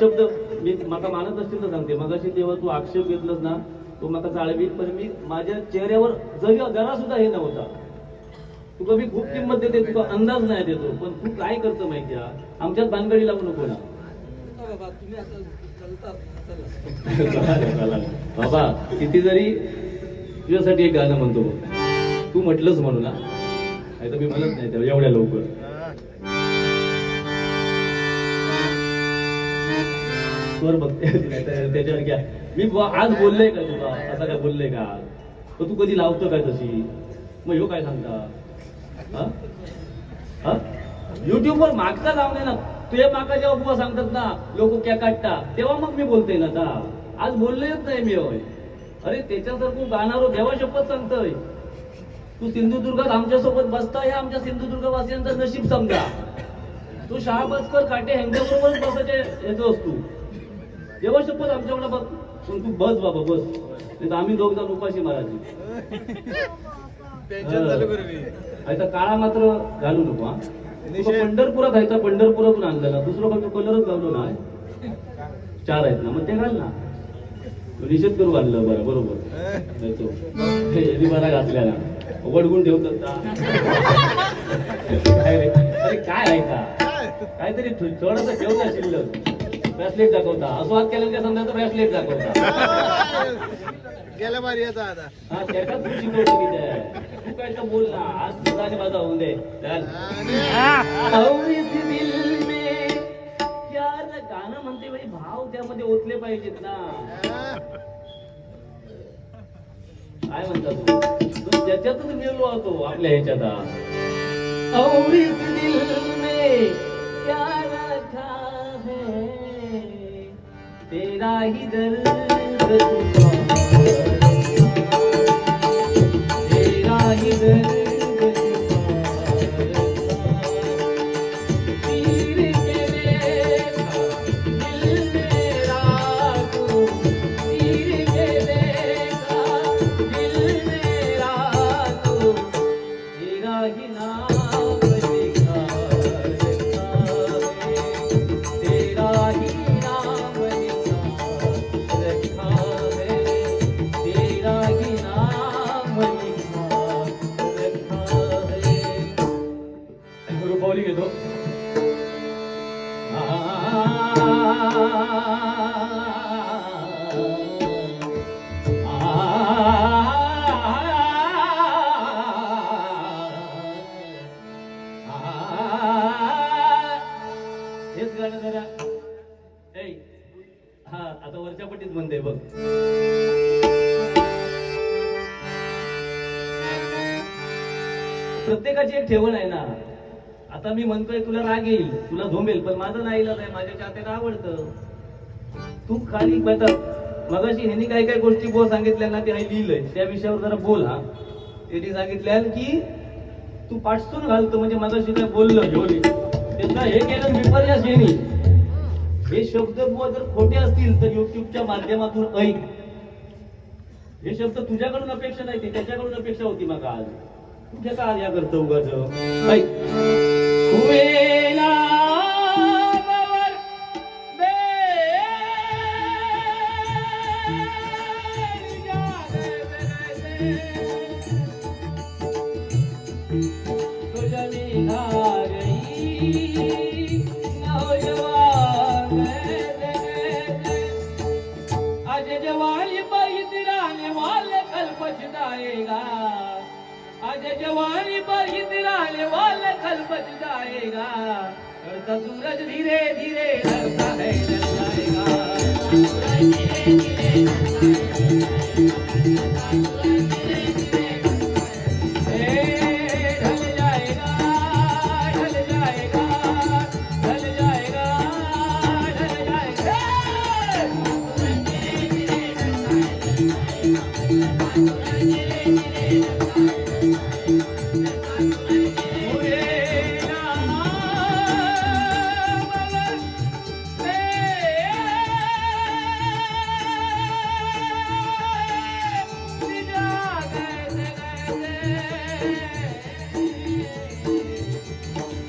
शब्द मी माका मानत असतील तर सांगते. मगाशी तेव्हा तू आक्षेप घेतलंस ना तो माका चाळवीत पण मी माझ्या चेहऱ्यावर जरी जरा सुद्धा हे नव्हता. तुका मी खूप किंमत देते तुका अंदाज नाही देतो पण तू काय करतो माहिती आमच्यात भानगडी लागू नको ना. बाबा किती जरी तुझ्यासाठी एक गाणं म्हणतो. तू म्हटलंच म्हणू ना. नाही तर मी म्हणत नाही एवढ्या लवकर. ईश्वर बघते त्याच्यावर घ्या. मी आज बोललोय का तुला? असं काय बोललोय का? मग तू कधी लावतो काय तशी? मग ह्यो काय सांगता? युट्यूबवर मागचा लावणे ना. तुझे माका जेव्हा बुवा सांगतात ना लोक क्या काढता तेव्हा मग मी बोलतोय ना आता आज बोललोयच नाही मी होय. अरे त्याच्यासारखं गाणारो देवा शपथ सांगतोय. तू सिंधुदुर्गात आमच्यासोबत बसता हे आमच्या सिंधुदुर्गवासियांचं नशीब समजा. तू शहाबाजकर काटे ह्यांच्याबरोबरच बसायचे याचं असतो देवा शपथ आमच्याकडे बस पण तू बस बाबा बस. नाही तर आम्ही दोघ जण उपाशी मारायची. टेन्शन चालू करू मी. आता काळा मात्र घालू नको हा. पंढरपुरात आहे तर पंढरपुरातून आणलं ना दुसरं फक्त कलरच घालू ना. चार आहेत ना मग ते घाल ना. निषेध करू आणलं बरं बरोबर. बरा घातल्या ना. वडगुण ठेवतात काय आहे का? काहीतरी थोडस ठेवता शिल्लक. ब्रॅसलेट दाखवता. असं हात केलं का समजा ब्रॅसलेट दाखवता. गेल्या बारी याचा आता. हा तू शिकवतो की ते. काय तर बोल ना. आज तुझा आणि माझा होऊन दे. चल. और इस दिल में प्यार गाणं म्हणते बाई भाव त्यामध्ये ओतले पाहिजेत ना. काय म्हणता तू? तू त्याच्यातच मिळलो होतो आपल्या ह्याच्यात. दिल में तेरा ही दर्द छुपा तेरा ही दर्द तीर के है घेतो हेच गाणं जरा ऐ हा आता वरच्या पट्टीत म्हणते बघ प्रत्येकाची एक ठेवण आहे ना आता मी म्हणतोय तुला राग येईल तुला झोमेल पण माझं नाही आहे माझ्या चाहत्याला आवडतं. तू खाली बता मगाशी ह्यांनी काही काही गोष्टी बोल सांगितल्या ना ते आहे लिहिलंय. त्या विषयावर जरा बोल हा. त्यांनी सांगितल्या की तू पाठसून घालतो म्हणजे मगाशी काय बोललं घेऊन त्यांना हे केलं विपर्यास येणी हे शब्द जर खोटे असतील तर युट्यूबच्या माध्यमातून ऐक. हे शब्द तुझ्याकडून अपेक्षा नाही ते त्याच्याकडून अपेक्षा होती मग आज. तुझ्या का या करतो उगाच? ऐक. away. वाले जाएगा पछताएगा सूरज धीरे धीरे ढलता है ढल जाएगा ए,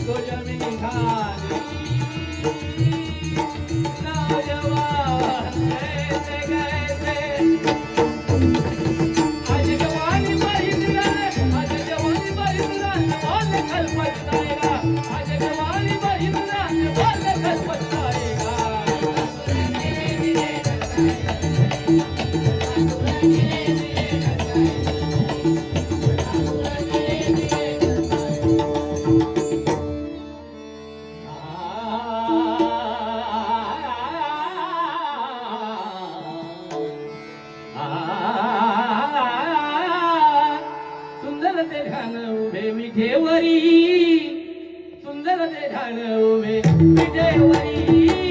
Go, amigo. सुंदर ते ठाण उभे. विजयवाई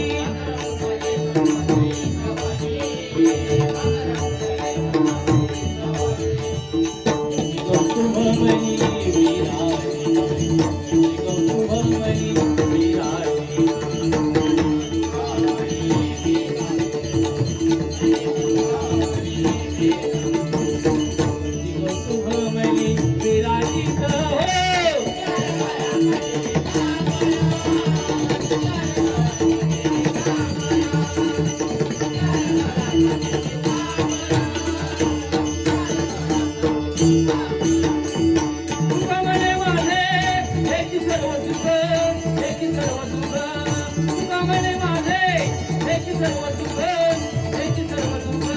मागणे माझे त्याची सर्व दुःख त्याची सर्व दुःख